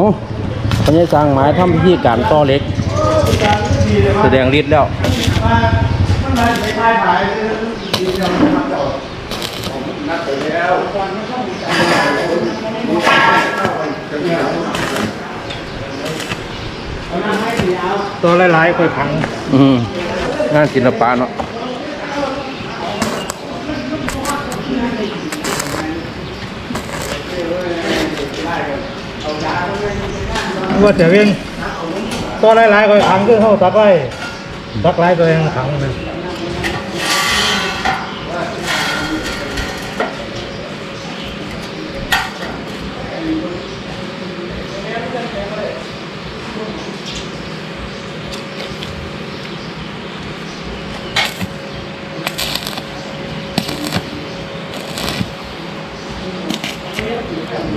เอาพญาสร้างไม้ทำพิธีการต่อเหล็ก แสดงฤทธิ์แล้วตัวหลายๆค่อยขัง อืมงานศิลปะเนาะ ว่าแต่เวียงตัวหลายๆค่อยขังคือเฮาตักไว้ตักหลายตัวเองขังนะ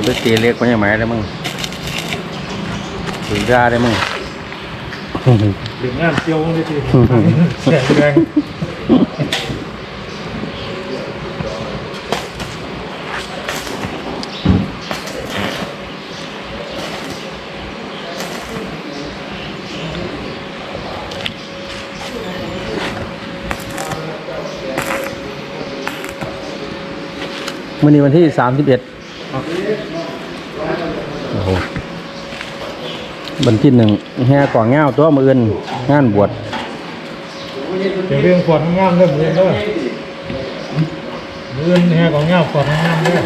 ไปตีเหล็กพญาไม้ได้มึง ถือยาได้มั้งดึงงานเกี่ยวเลยทีแข็งแรงมื่อนี้วันที่ 31 วันที่หนึ่งแห่กว่างเงาตัวมืออื่นงานบวชแต่เวียงปวดงามเด้อมือเด้อมือแห่ของงามปวดงามเด้อ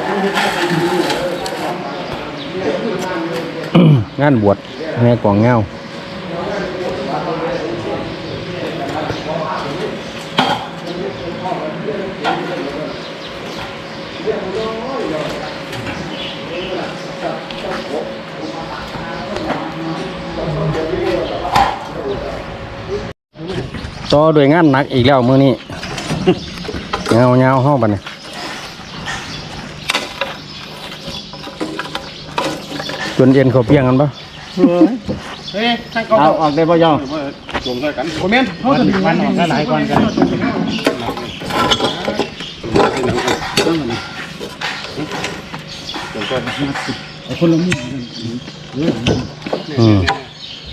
งานบวชแห่กว่างเงา ต่อโดวยงานหนักอีกแล้วมื้อนี้เงาเงาห้องบัดนี้จนเอ็นเขาเปียงกันปะเอาออกได้ป่ะย่อคอมเมนต์เขาจะถึงมันออกหลายก่อนกันคนละมืออืม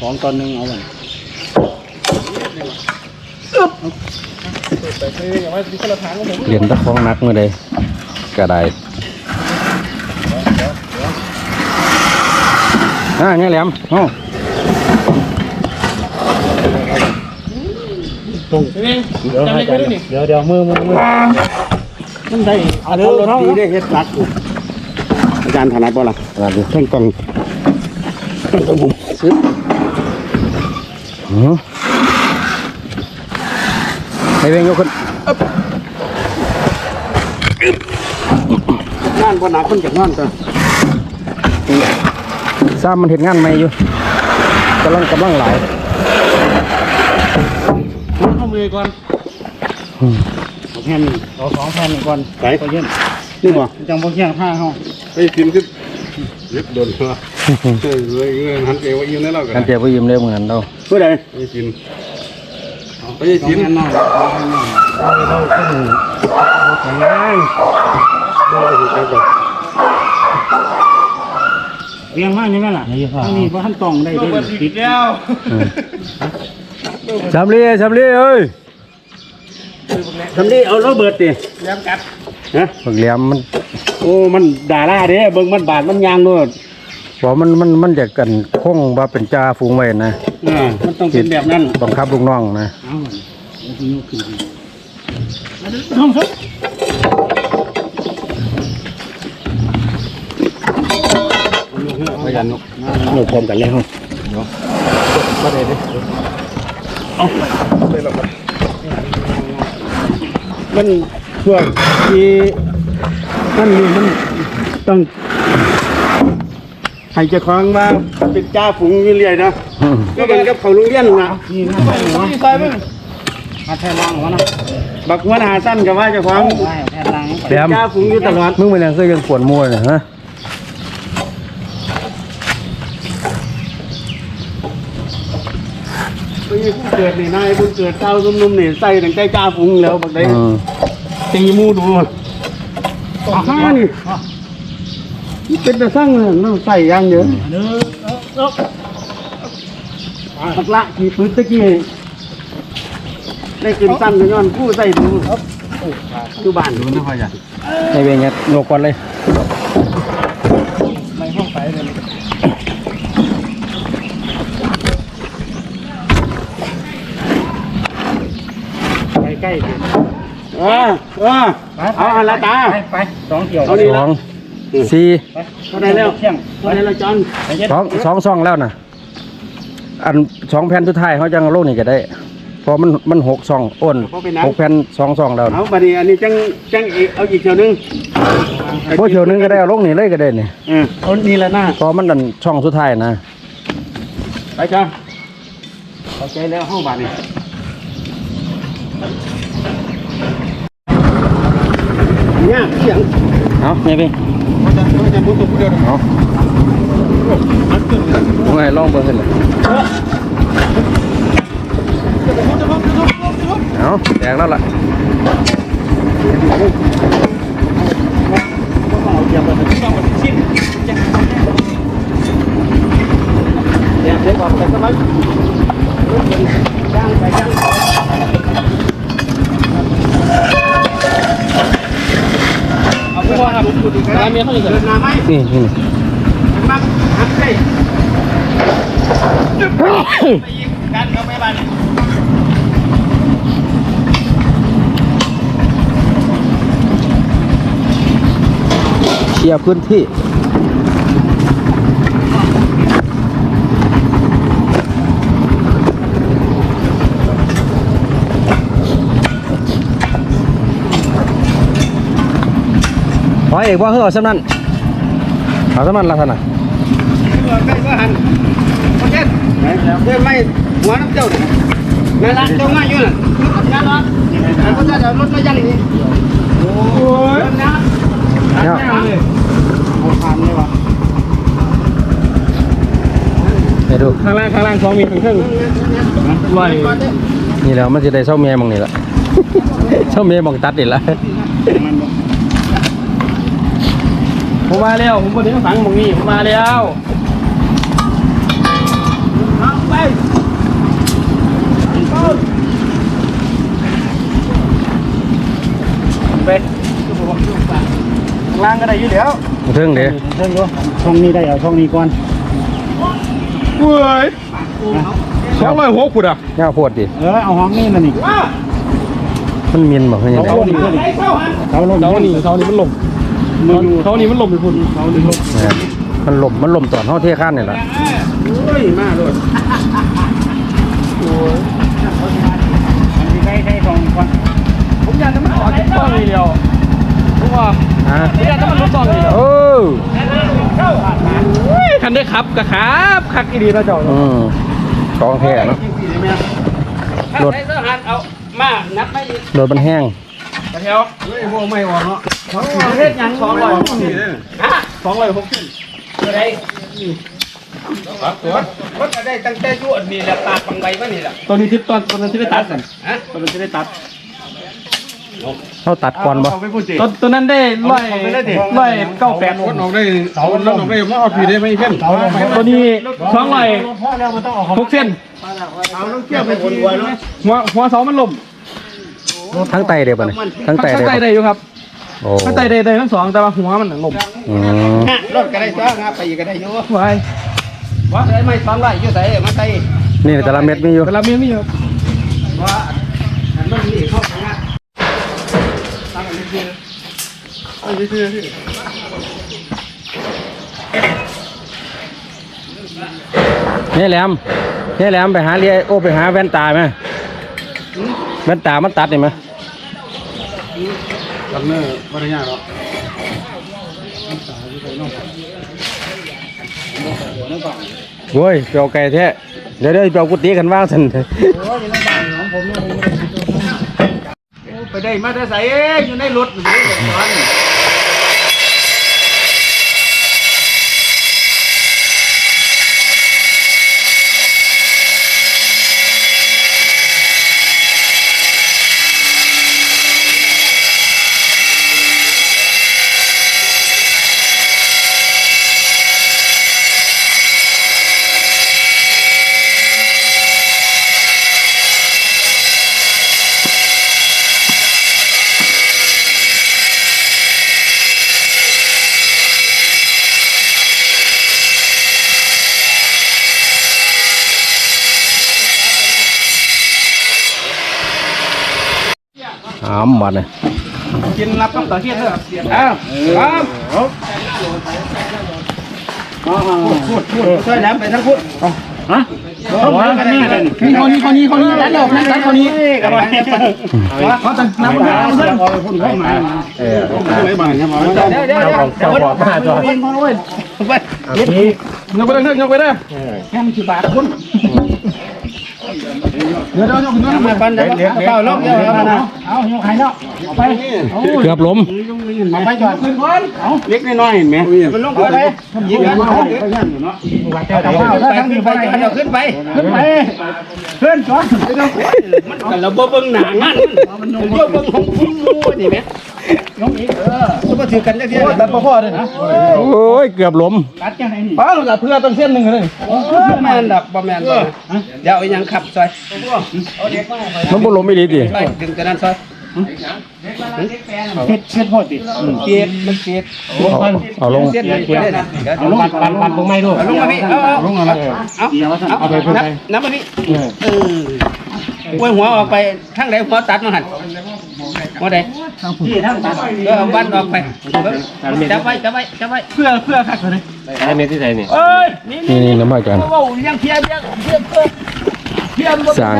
สองตอนหนึ่งเอาวั นเรียนตะคองหนักเมื่อใดก็ได้อ่าเนี่ยแหลมโอ้เดี๋ยวให้กันเดี๋ยวเดี๋ยวมือมือมือมันได้เอาเดี๋ยวเราดีได้เฮ็ดหลักอาจารย์ถนัดบ่ล่ะมาดูท่านกองท่านกองผมอื มให้เวงยกขึ้นงานบ่หนักคนจากงานก็ซ้ำมันเห็นงานใหม่อยู่กำลังกำลังหลายเอามือก่อนอืมเอาแผ่นหนึ่งเอาสองแผ่นหนึ่งก่อนใส่ก็เย็นนี่บ่จังบ่เที่ยงผ้าเฮาไอ้กินก็เล็บโดนตัวเออเลยเงินหันเอวอิ่มในเรากันกันเจ็บไปยิ้มเลยเหมือนกันเราผู้ใดไอ้กิน ไปไอ้สอกินแผ่นน้อยสองแผ่นน้อยแข็งแรงเรียงมากใช่ไหมล่ะอันนี้บ่ทันตองได้เด้อติดแล้วสามลีสามลีเอ้ยทำดีเอาระเบิดดิฮะบักแหลมมัน โอ้ มันด่าล่าเด้เบิ่งมันบาดมันยางโลดบอกมันมันมันจะกันคงว่าเป็นจ่าฝูงไว้นะ อ่ามันต้องเป็นแบบนั้นบังคับลูกน้องนะเอาเอาที่ยกขึ้นดิมาดูน้องครับพยันนกหนูพร้อมกันแล้วมาเลยดิมันพวกที่นั่นนี่มันต้องให้เจ้าของมาเป็นจ้าฝูงอยู่เรื่อยนะ ก็เป็นกับเขาโรงเรียนนะนี่นะหัวนี่ใส่มึงมาแทนล่างหัวนะบักหัวหน้าสั้นกับว่าเจ้าของแทนล่างแหลมจ้าฝูงอยู่ตลอดมึงเป็นยังเคยยังปวดมัวเนี่ยฮะไม่ใช่ผู้เกิดนี่นายผู้เกิดเต้านุ่มๆนี่ใส่ตั้งแต่จ้าฝูงแล้วบักได้อืมตีหมูดูอาห้านี่เป็นแต่สร้างเลยมันใส่อยังเยอะ ปักละขี่ปืนตะกี้ได้กินสั้นกันย้อนผู้ใส่ดูอยู่บ้านดูนะพ่อจ้ะในเวงเงี้ยโยกก่อนเลยไม่ห้องไปเลยไปใกล้เออเออเอาอันละตาไปสองเกี่ยวเอานี่สละองสี่เท่าไหรแล้วเที่ยงเท่าไหรแล้วจอนสองสองซองแล้วนะ อันสองแผ่นสุดท้ายเขาจังเอาโลกนี่ก็ได้เพอมันมันหกซองอ้นหกแผ่นสองซองแล้วเอาบัดนี้อันนี้จังจังอีกเอาอีกเที่ยวหนึงโอ้เที่ยวหนึงก็ได้เอาโลกนี่เลยก็ได้นี่เออเอานี่ละหน้า เพอมันดันช่องสุดท้ายนะไปจ้าเข้าใจแล้วห้องบ้านนี่เนี่ยเสียงเอาในเวงมันจะมันจะมุดตัวผู้เดียวเอาเอาไงลองเบิ่งเห็นเลยเอาแตกแล้วล่ะ เนี่ยเดี๋ยวก่อน ครับร้านเมียเขาอยู่เดินนาไหมนี่นี่มาหักใจไปอีกกันเอาไปบ้นเคลียร์พื้นที่ขอเอกว่าเฮ้อสำนันเอาสำนันละท่านน่ะ ใกล้ก็หันโอเคเดินไม่หัวน้ำเจ้าเนี่ยนั่นละเจ้ามาอยู่น่ะรถกันละแต่ก็จะรถมายังนี่โอ้ยนะเนี่ยเอาผ่านเลยวะให้ดูข้างล่างข้างล่างสองมีข้างข้างลอยนี่แหล้วมันจะได้เศร้าเมียมองนี่ละเศร้าเมียมองตัดนี่ละผมมาแล้วผมคนนี้ฝังมองนี่ผมมาแล้วไป ไปข้าง ล่างก็ได้อยู่เดี๋ยวมาเทิงเด้เพิ่งดูช่องนี้ได้เอาช่องนี้ก่อนเว้ยสองร้อยหกขุดอะย่าโพดดิเออเอาห้องนี้มานี่มันมินบอกให้ยังไงเขานี่เขาลงเขานี่เขานี่มันหลบเขานี่มันหลบไปพุ่นเขานี่หลบนะครับมันหล่มมันหล่มตอนเท่าเทข้านนี่แหละเฮ้ยมาเลยใช้ใช้ช่องก่อนผมอยากจะมาขอจิ๊กซองนี่เดียวเพราะว่าฮะผมอยากจะมาลดซองนี่เดียวโอ้คันได้ขับกะครับคักอีดีนะเจ้าอืมของแท้เนาะรถใช้เสื้อหันเอามานับไม่อีกรถมันแห้งกระเทียวเฮ้ยพวกไม่ออกเนาะประเทศยังสองร้อยหกสิบฮะสองร้อยหกสิบอะไรมันก็ได้ตั้งแต่ยุดนี่แหละตาปังใบมานี่แหละตัวนี้ทิศตอนตัวนั้นที่ได้ตัดกันฮะตัวนั้นที่ได้ตัด เขาตัดก่อนบ่ตัวตัวนั้นได้ร้อยร้อยเก้าแปดรถออกได้เสารถออกได้มาเอาผีได้ไหมเพื่อนตัวนี้สองร้อยพ่อแล้วมันต้องเอาหกเส้นเอาต้องเกี่ยวไปทีเนาะหัวหัวเสามันล่มทั้งไตเดียวบ่เนี่ยทั้งไตข้างเดียวใต้ได้อยู่ครับโอ้ข้างใต้ได้ได้ทั้งสองแต่ว่าหัวมันล่มอืมรถก็ได้ตัวนะไปอีกก็ได้อยู่ไว้ว่าได้ไม่สองร้อยอยู่ไหนมาใส่นี่แต่ละเม็ดมีอยู่เวลามีไม่อยู่ว่าอันนั้นนี่เข้าไปนะตั้งอันนี้คือ อันนี้คือนี่แหลมนี่แหลมไปหาเรียโอ้ไปหาแว่นตาไหมแว่นตามันตัดนี่ไหมกันเนอร์วัฒนยาเนาะโว้ยเปียวไก่แท้เดี๋ยวเดี๋ยวเปียวกุฏิกันว่างสันไปได้มาแต่ใส่อยู่ในรถอยู่ในรถตอนอ้ามบัดเนี่ยกินรับต้องต่อเทียนเถอะอ้าวครับพูดพูดช่วยน้ำไปทั้งพูดฮะเขาหากันนี่เลยนี่คนนี้คนนี้คนนี้นั่นดอกนั่นนั่นคนนี้กันไปเขาจะนับหาเพื่อนเออไม่บานใช่ไหมเดี๋ยวเดี๋ยวเดี๋ยวเจ้าของมาจอดไปนี่ยกไปเลยยกไปเลยแค่มันสิบบาทคุณ เดี๋ยวเดี๋ยวยกขึ้นมาปันเดี๋ยวเดี๋ยวเปล่าล็อกเดี๋ยวเอายกให้เนาะเอา ไปเอาเกือบล้มเอาไปจอดขึ้นก่อนเอาเล็กน้อยเห็นไหมมันลงไปยิงกันเอาเอาเอาทั้งนี้ไปเอาขึ้นไปขึ้นไปขึ้นก่อนมันกันเราบ่เบิ่งหน้างานมันมันเยอะเบิ่งของคุณรู้นี่แม่ยกอีกเออสมมติถือกันจังซี่ตัดบ่พอเด้นะโอ้ยเกือบล้มตัดจังได๋นี่ป้าเราเพื่อต้องเส้นนึงเลยบ่แม่นดอกบ่แม่นดอกเดี๋ยวเอายังขับซอยมันบ่ล้มอีหลีติไปดึงกันนั้นซอย เฮ็ดเฮ็ดพอดิเกียดมันเกียดเอาเอาลงเส้นเกียดเอาลงปันปันตรงไม่ด้วยเอาลงมาพี่เอาเอาลงมาเอาเอาไปนับนับมาพี่เอออวยหัวออกไปทางไหนหัวตัดมาหันหัวใดที่ทางตัดเออบันออกไปจับไว้จับไว้จับไว้เพื่อเพื่อคักเลยอันนี้ที่ไหนนี่เอ้ยนี่นี่น้ำมันกันเว้ายังเพียเพียเพียเพื่อเพียบ่ สร้าง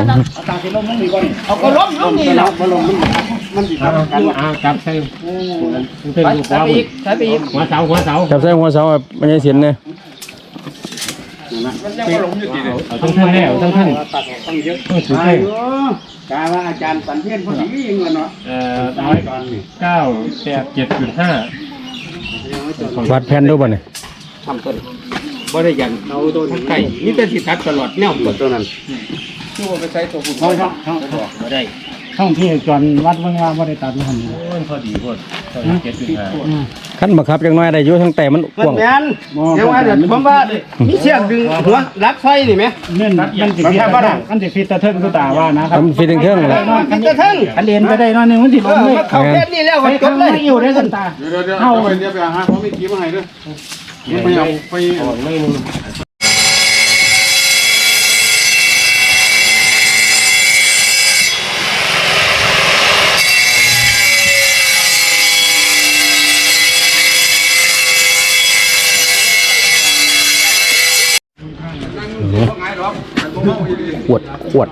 เอาก็ล้มลงนี่แหละอ่าจับใส่เพิ่งไปดูใส่ฟ้าไปอีกใส่ไปอีกหัวเสาหัวเสาจับใส่หัวเสาอะมันยังเสียนเนี่ยเอาทั้งท่านแล้วทั้งท่านต้องถือให้กาว่าอาจารย์สันเทียนพอดีเองเนาะเอ่อร้อยเก้าแปดเจ็ดจุดห้าวัดแผ่นดูบ่เนี่ยทำต้นบ่ได้ยันเอารทั้งไก่นี่เป็นสิทัดตลอดแนวเปิดตัวนั้น ชื่อว่าไปใช้ตัวผู้เขาบ่ได้ท่องที่จอนวัดเมืองว่าไม่ได้ตัดมันหันมันพอดีพอดเจ็ดจุดห้าขั้นบังคับจังน้อยได้อยู่ทั้งแต่มันกเปิดว้างแม่นเดี๋ยวว่าเดี๋ยวผมว่ามีเชือกดึงหัวรักไฟนี่ไหมเน่นมันสิฟิตมันสิฟิตตะเทิงคือตาว่านะครับทำฟีดเครื่องๆแหละมันจะทั้งอันเรียนไปได้น้อยนึงมันสิเอลงอเลยมาเข้าแค่นี้แล้วก็จบเลยไม่อยู่ได้กันตาเดี๋ยวเดี๋ยวเอาไปเดี๋ยวไปหาเขาไม่กี้มาให้ด้วยไปเอาไป ขวดขวด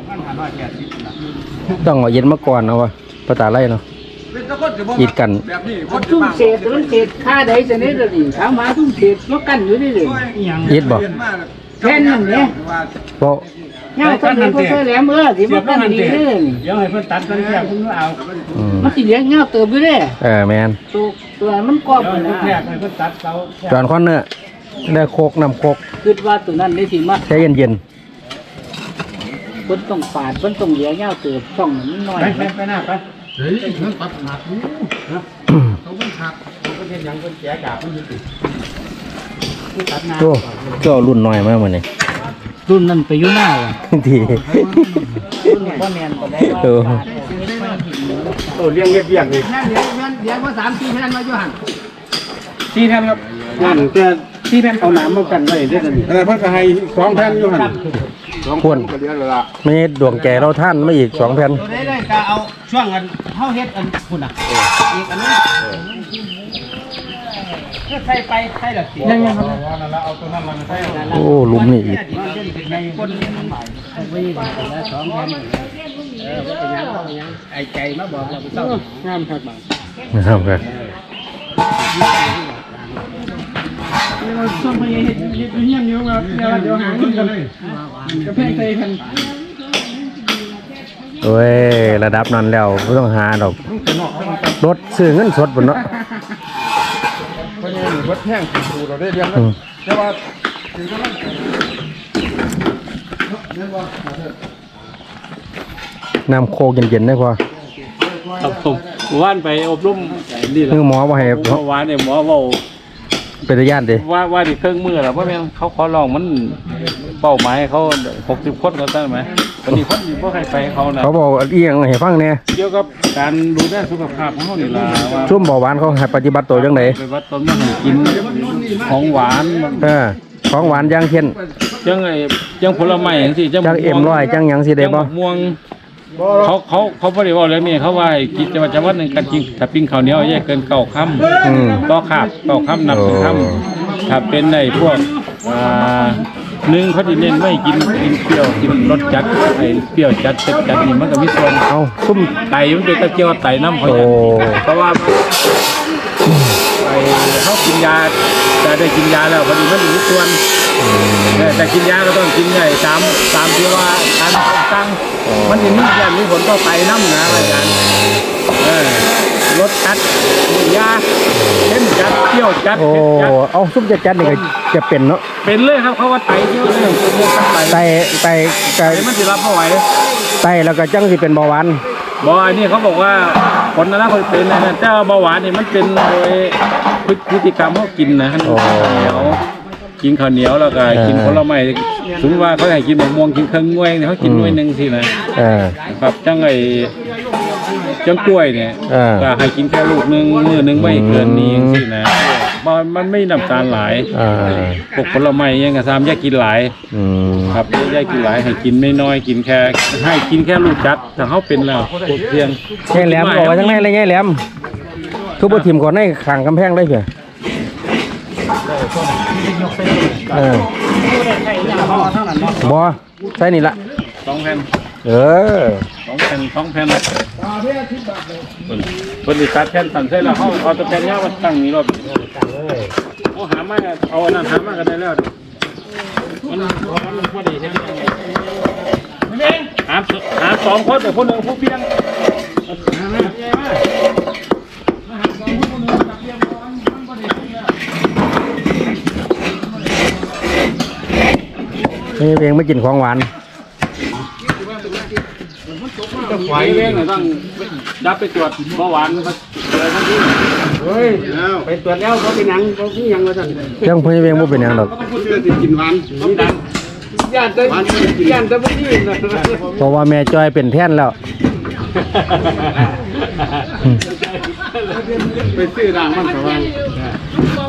ต้องเอาเย็นมาก่อนเอาวะภาษาไรเนาะกีดกันแบบนี้ทุ่มเศษมันเศษค่าใดจะนี้เลยดิถามมาทุ่มเศษก็กันอยู่นี่เลยยีดบ่แค่นั้นเนี่ยเพราะเงาตัวนี้ก็ใช่แหลมเออที่มันกันดีเลยเดี๋ยวให้เพิ่นตัดกันแค่คุณเอาอืมมันสิเลี้ยงเงาเติบอยู่เลยเออแมนตัวตัวมันกรอบเดี๋ยวนะแค่ให้เพิ่นตัดเสาจอนคอนเนอร์ได้โคกนำโคกคิดว่าตัวนั้นได้สิมาใช้เย็นเย็น เพิ่นต้องปาดเพิ่นต้องเลี้ยงเงาเติบช่องมันน้อยไปไปไปหน้าไปเฮ้ยมันตัดหนักอยู่ๆเขาเป็นขาดโอ้เจ้ารุ่นน้อยมากเหมือนนี่รุ่นนั้นไปอยู่หน้าว่ะทีรุ่นบ่แม่นก็ได้เออตัวเลี้ยงเลี้ยงนี่แม่เดี๋ยวแม่เดี๋ยวว่าสามสี่แผ่นมาอยู่หันสี่แผ่นครับนั่นแก ที่แผ่นเอาน้ำมากันไว้ได้กันอะไรเพิ่นก็ให้สองแผ่นอยู่หั่นสองคนก็เดียวละไม่ดวงแก่เราท่านไม่อีกสองแผ่นตัวได้เลยก็เอาช่วงอันเฮาเฮ็ดอันคุณน่ะอีกอันนึงก็ใส่ไปใส่ละสิยังยังครับโอ้หลุมนี่อีกคนไว้ดีแล้วสองแผ่นเออว่าเป็นยังว่าเป็นยังไอ้ใจมาบอกเราต้องงามครับนะครับ ครับส่งไปเฮ็ดเฮ็ดเฮียนอยู่ครับเดี๋ยวเดี๋ยวหาเงินกันเลยกระแพงใส่กันโอ้ยระดับนั้นแล้วไม่ต้องหาดอกรถซื้อเงินสดบนเนาะเพราะงั้นวัดแห้งดูเราได้เลี้ยงอืมแต่ว่าน้ำโคกเย็นๆได้พอครับผมว่านไปอบรมนี่แหละคือหมอบ่ให้เมื่อวานเนี่ยหมอเว้า เป็นญาติดิว่าว่าดิเครื่องมือแหละว่าแม่นเขาขอลองมันเป้าหมายเขาหกสิบคนเขาตั้งไหมวันนี้คนบ่ใครไปเขานะเขาบอกอีหยังให้ฟังแหน่เกี่ยวกับการดูแลสุขภาพของเขานี่ล่ะว่าช่วงเบาหวานเขาให้ปฏิบัติตัวจังไดไปวัดต้นมะม่วงกินของหวานเออของหวานอย่างเช่นจังไอ้จังผลไม้จังซี่จังจังเอ็มร้อยจังหยังสิได้จังบ่บักม่วง เขาเขาเขาบริวารเรื่องนี้เขาว่าให้กิจวัตรวันหนึ่งกันจริงถ้าปิ้งข้าวเหนียวแยกเกินเก้าคอืมำต่อขาบเก้าคำนับเป็นคโอ้ำถ้าเป็นในพวกอ่าหนึ่งเขาจะเน้นไม่กินกินเปรี้ยวกินรสจัดไอ้เปรี้ยวจัดเผ็ดจัดนี่มันก็มีส่วนเอาซุ่ม ไตมันเป็นตะเกียบไตน้ำเขาโอ้อย่างเพราะว่าไอ้เขากินยาแต่ ได้กินยาแล้วพอดีมันมีส่วนแต่แต่กินยาก็ต้องกินไงตามตามที่ว่าการตั้งมันมีมีอย่างมีผลต่อไตน้ำนะอะไรกันเออรสจัดยาเล่นจัดเปรี้ยวจัดโอ้เผ็ดจัดเอาซุ่มจัดจัดนี่ก็จะเป็นเนาะเป็นเลยครับเขาว่าไตเยอะเลยเป็นโรคไตไตไตไตไตมันสิรับไม่ไหวไตแล้วก็จังสิเป็นเบาหวานบอยนี่เขาบอกว่า คนนั้นคนเป็นนะแต่ว่าเบาหวานนี่มันเป็นโดยพฤพฤติกรรมเขากินนะข้าวเหนียวกินข้าวเหนียวแล้วก็กินผลไม้สมมติว่าเขาให้กินมะม่วงกินเครื่องงวยเนี่ยเขากินหน่วยหนึ่งสินะเออครับจังไอ้จังกล้วยเนี่ยเออก็ให้กินแค่ลูกหนึงมือหนึงไม่เกินนี้สินะ มันมันไม่น้ำตาลหลายอ่าพวกผลไม้ยังกระซามแยกกินหลาย อืมครับแยกกินหลายให้กินไม่น้อยกินแค่ ให้กินแค่ลูกจัดถ้าเขาเป็นแล้วกดเพียงแง่แหลมบอกไว้ทั้งในเลยแง่แหลม ทุบบ่ทิ่มก่อนในข้างกำแพงได้เพียเออบ่ใส่นี่ละสองแผ่นเออสองแผ่นสองแผ่นคนคนที่ตัดแผ่นสั่นใส่แล้วเขาเอาแตะแผ่นยาวมาตั้งนี่รอบ โอ้หามาเอาอันนั้นหามากันได้แล้วมันมันพอดีใช่ไหมหาหาสองคนแต่คนหนึ่งผู้เพียงนี่เองไม่กินของหวานไหวเองต้องยับไปตรวจเบาหวานเลยทันที เฮ้ยไปตรวจแล้วเขาเป็นหยังเขาเป็นหยังวะท่านยังเพิ่นเองบ่เป็นหยังดอกเขาเชื่อจะกินหวานนี่ดังย่านแต่ย่านแต่พวกนี้นะเพราะว่าแม่จ้อยเป็นแท่นแล้ว ไปซื้อด่างมันสว่าง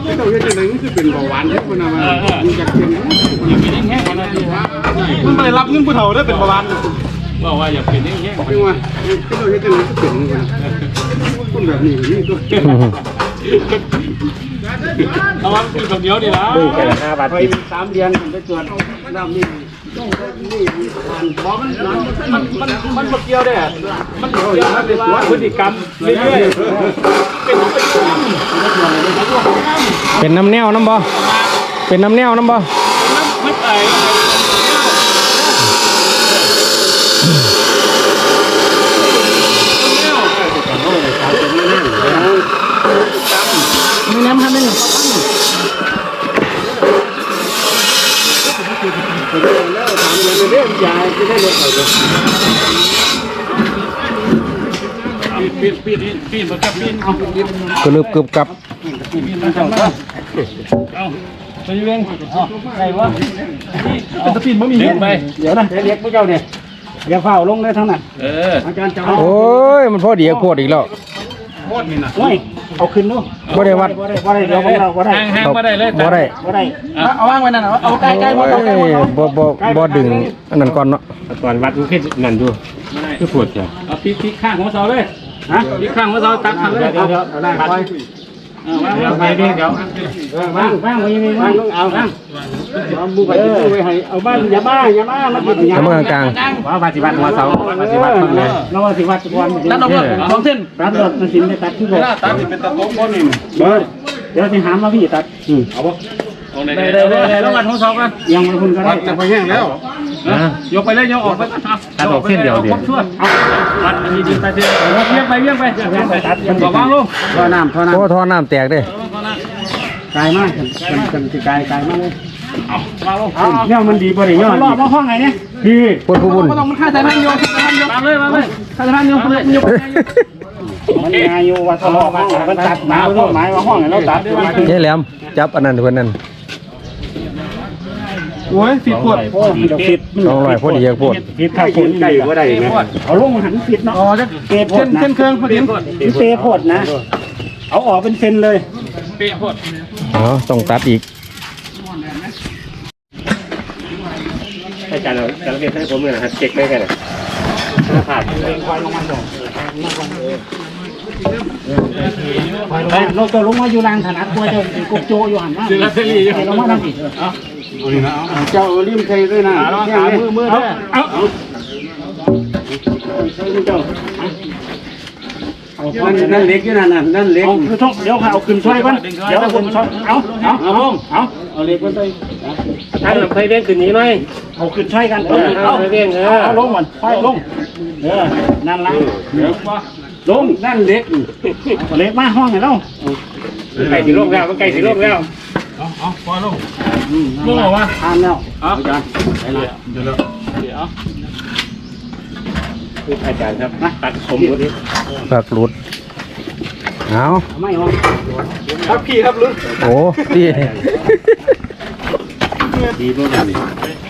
ไม่ต้องเฮ็ดจังได๋มันคือเป็นเบาหวานเฮ็ดบ่น่ะว่ามันจักเป็นอย่าเป็นแห้งๆกว่านั้นดีวะมันบ่ได้รับเงินผู้เฒ่าเด้อเป็นเบาหวานบอกว่าอย่าเป็นแห้งๆกว่าจังว่าคือเราเฮ็ดจังได๋มันเป็น คนแบบนี้นี่ตัวเอาวันคือคนเดียวดีแล้วไปสามเดือนผมไปตรวจน้ำนี่ต้องนี่ผ่านบ่มันมันมันมันมันบ่เกี่ยวได้อะมันเกี่ยวกับว่าพฤติกรรมเรื่อยๆเป็นไปตามเป็นน้ำแนวน้ำบ่เป็นน้ำแนวน้ำบ่น้ำมันไมีน้ำทำได้หนึ่งแล้วสามเดือนเด้อยาจะได้เลดไปเลยปีนปีนปีนมันก็ปีนเอากระลึบกึบกับเอาไปเรื่องไงวะเป็นตะปีนบ่มีเห็นไปเดี๋ยวนะเรียกพวกเจ้าเนี่ยอย่าเฝ้าลงเลยทั้งนั้นเอออาจารย์จะโอ้ยมันพ่อเดีกับโคตรอีกแล้วโคตรนี่นะโอ้ย เอาขึ้นดูบ่ได้วัด บ่ได้บ่ได้เดี๋ยวของเราบ่ได้ห่างๆมาได้เลยบ่ได้บ่ได้เอาวางไว้นั่นเอาใกล้ๆบ่โอ้เอาใกล้ยๆบ่บ่บ่บ่ดึงอันนั้นก่อนเนาะตอนวัดมันคือนั่นดูคือปวดจ้ะเอาปีกปีกข้างหัวเสาเลยฮะปีกข้างหัวเสาตัดทางเลยเดี๋ยวเดี๋ยวเอาได้คอยเอาวาง เอาไปดิเออวางวางไว้นี่วางเอาวางเอามือไปมือไปให้เอาบ้านอย่ามาอย่ามามากินอย่าน้ำมือกลางว่าปฏิบัติหัวเสาปฏิบัติเอเพิ่นเลยเราว่าสิวัดก่อนตัดออกเลยสองเส้นตัดรถมันสิได้ตัดที่บ่เวลาตัดนี่เป็นตะโกนคนนี่เดี๋ยวจะหามาพี่ตัดเอาบ่ มได้ได้ได้ได้แล้ววันหัวเสากันยังไม่พุ่นก็ได้จะไปแห้งแล้วยกไปเลยยกออกไปตัดช่วยเอาตัดอันนี้ดินไปเสียเวียงไปเวียงไปตัดบอกวางลงท่อน้ำท่อน้โอ้ท่อน้ำแตกเด้ำกายมากกันกันสิกายกายมากเลยเอาวางลงเอาเนี่ยมันดีบ่ได้ยอดรอบมาห้องไหนเนี่ยพี่พูดผู้บุญต้องมันค่าสายพันธุ์โยค่าสายพันธุ์โยวางเลยวางเลยค่าสายพันธุ์โยค่าสายพันธุ์โยมันงายอยู่ว่าทะเลาะกันมันตัดหมาหมายว่าห้องไหนเราตัดยายแหลม จับอันนั้นเพิ่นนั่นโอ้ยฟิตปวดโอ้ยเดี๋ยวฟิตสองร้อยพอดีกับโคตรฟิตข้าวฝนไก่ว่าได้ไหมเอาลงหันฟิตเนาะอ๋อจะเปรย์พดนะเส้นเครื่องพอดีเปรย์พดนะ เอาออกเป็นเส้นเลยเปียพดอ๋อต้องตัดอีกอาจารย์เราจะเรียนให้ผมเลยนะครับเช็คได้กันไปลง ตัวลงมาอยู่ล่างถนัดกลัวจะกุกโจอยู่หันมาลงมาทำอีกเจ้าริมไทยด้วยนะขามือมือเด้อเอานั่นเล็กอยู่นั่นนั่นเล็กเอาคือช่องเดี๋ยวเอาขึ้นช่วยก่อนเดี๋ยวเอาขึ้นช่องเอาเอาเอาลงเอาเอาเล็กมันไปท่านเคยเรียนตัวนี้ไหมเอาขึ้นช่วยกันเออเอาเคยเรียนเออเอาลงก่อนไปลงเออนั่นละ ลงนั่นเล็กเอาเล็กมาห้องไหนเล่าไก่สีโลกแล้วมันไก่สีโลกแล้วลงเหรอวะทานแล้วอาจารย์ครับตัดผมคนนี้ฝากหลุดเอาไม่ห้องครับพี่ครับลุงโอ้ดีดีมากเลย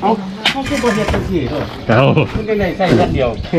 เอาเขาคือประเทศที่เอาคุณได้ใส่กันเดียวโอ้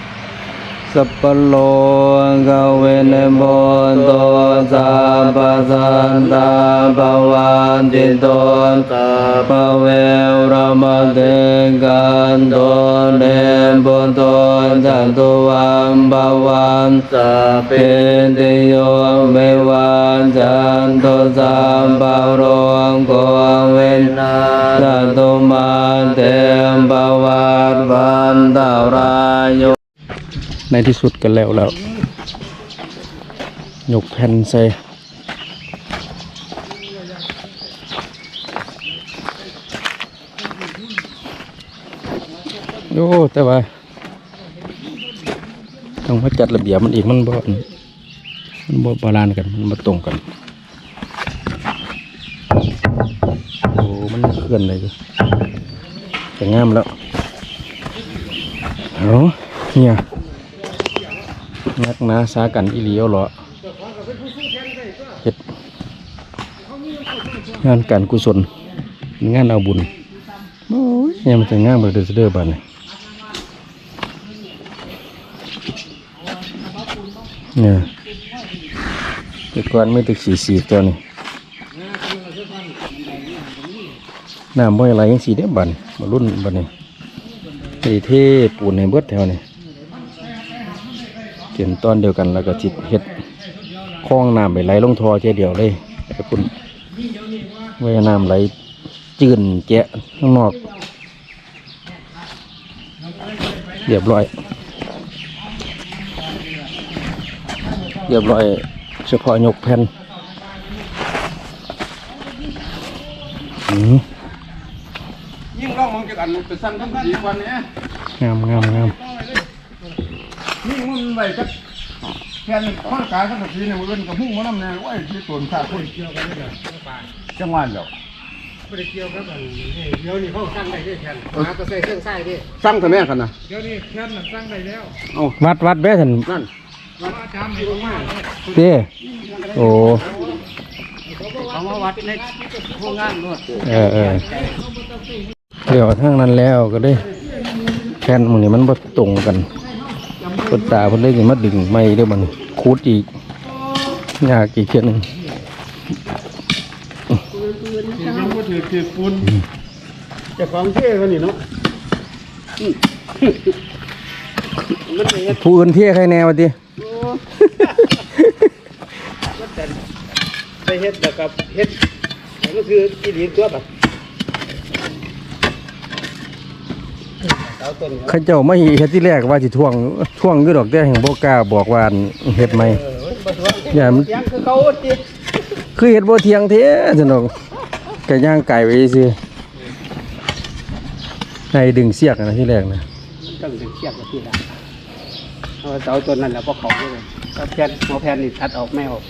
สัพพะโลกเวนโมโตสัพพสันตาภวันติโตสัพพะเวรมเตกันโตเดบุโตจันตุวันภวันสัพเพติโยเมวันจันตุสัมภะโรโกเวนะสันตุมาเตมภวัตวันตารายโย ในที่สุดกันแล้วแล้วยกแผ่นใส่โอ้แต่ว่าต้องมาจัดระเบียบมันอีกมันบ่มันบ่บาลานกันมันมาตรงกันโอ้มันเคลื่อนเลยจ้ะแต่งามแล้วเอาเนี่ย นักหนาสากันอีหลีเอาเหรอเฮ็ดงานการกุศลงานเอาบุญโอ้ยเนี่ยมันจะงามเลยเด้อเด้อบ้านนี่เนี่ยแต่ก่อนไม่ตึกสีสีตัวนี้น้ำบ่อยไหลยังสีเด้บ้านมารุ่นบ้านนี้ไอ้เทปูนในเบิดแถวนี้ เขียนตอนเดียวกันแล้วก็จิตเฮ็ดคล้องน้ำไปไหลลงทอเจเดียวเลยไอ้คุณไว้น้ำไหลจืนแจะข้างนอกเรียบร้อยเรียบร้อยเฉพาะยกแผ่นอืมยิ่งร้องมองจากอันไปสั่งทั้งสีวันนี้งามงามงาม ยิ่งมันไปจักแค่นั้นข้ากายทั้งสีเนี่ยมันเป็นกับหุ้งมันน้ำแน่ว่าไอ้ที่ตัวขาดคนจังหวะเดียวไม่ได้เกี่ยวกับเดี๋ยวนี้เขาสร้างได้ด้วยแทนหาก็ใส่เครื่องใส่ดิสั่งทำไมกันนะเดี๋ยวนี้แค่นั้นสร้างได้แล้ววัดวัดแบ้สันนั่นว่าอาจารย์ให้ลงมาเต้โอ้เขามาวัดในพวกงานด้วยเออเออเดี๋ยวทางนั้นแล้วก็ได้แผ่นมันนี่มันบ่ตรงกัน ปดตาเพิ่นเลยสิมาดึงไม่เด้อมันคูดอีกยากอีกเทื่อหนึงยังก็ถือถือปูนจะของเท่กันนี่เนาะผู้อื่นเที่ยใครแนวติไปเฮ็ดแล้วกับเฮ็ดก็คืออีหลีตัวแบบเอาต้นเขาเจ้าไม่เฮ็ดที่แรกว่าสิท่วง ท่วงอยู่ดอกแต่แห่งบ่กล้าบอกว่าอันเฮ็ดไหมอย่ามันยังคือเขาติคือเฮ็ดบ่เที่ยงแท้ซั่นดอกก็ย่างไก่ไปซื่อในดึงเสียกนะที่แรกนะต้องถึงเทียบกับที่ละเอาเสาต้นนั่นแหล้วก็เขาเลยก็แผ่นหัวแผ่นนี่ตัดออกไม่ออก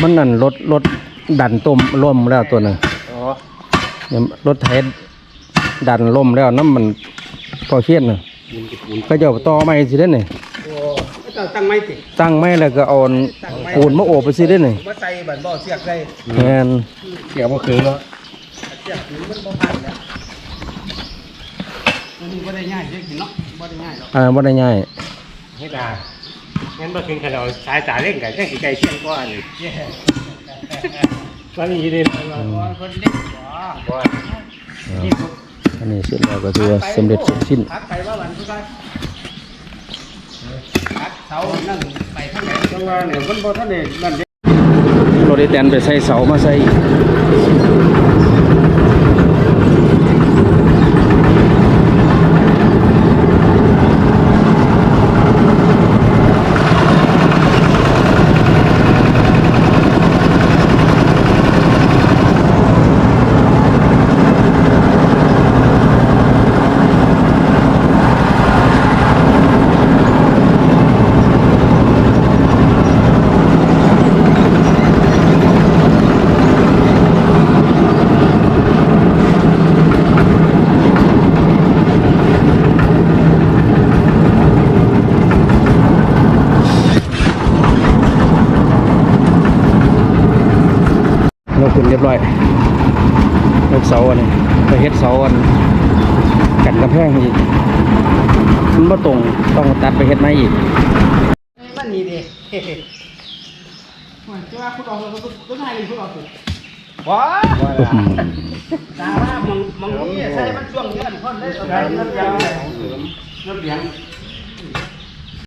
มันนั่นรถรถดันต้มล่มแล้วตัวนึงอ๋อเนี่ยรถไถดันล่มแล้วน้ำมันพอเชียนน่ะก็จะเอาต่อไม้สิได้นี่โอ้ เจ้าตั้งไม้ติตั้งไม้แล้วก็เอาปูนมาโอบไปสิได้นี่มาใส่บันบ่อเสียกใส่แม่นเสียบ่คือแล้วเสียกมันบ่พันแล้วตัวนี้บ่ได้ง่ายเด็กเนาะบ่ได้ง่ายหรอกอ่าบ่ได้ง่ายให้ตางั้นบ่ถึงขนาดสายตาเล่นกันจังสิไกลเคียงกว่านี่ตอนนี้นี่คนเล็กกว่าว่าอันนี้เสร็จแล้วก็ถือว่าสำเร็จเสร็จสิ้น รถไอ้แตนไปใส่เสามาใส่อีกยกขึ้นเรียบร้อยยกเสาอันนี้ไปเฮ็ดเสาอันกันกระแพงอีกมันบ่ตรงต้องตัดไปเฮ็ดใหม่อีกมันนี่ดิจะว่าคุณออกตัวไหนคุณออกสุดว้าตาว่ามึงมึงนี่ใส่มันช่วงเดือนพ่นได้ใช้น้ำยาเสริมน้ำเลี้ยง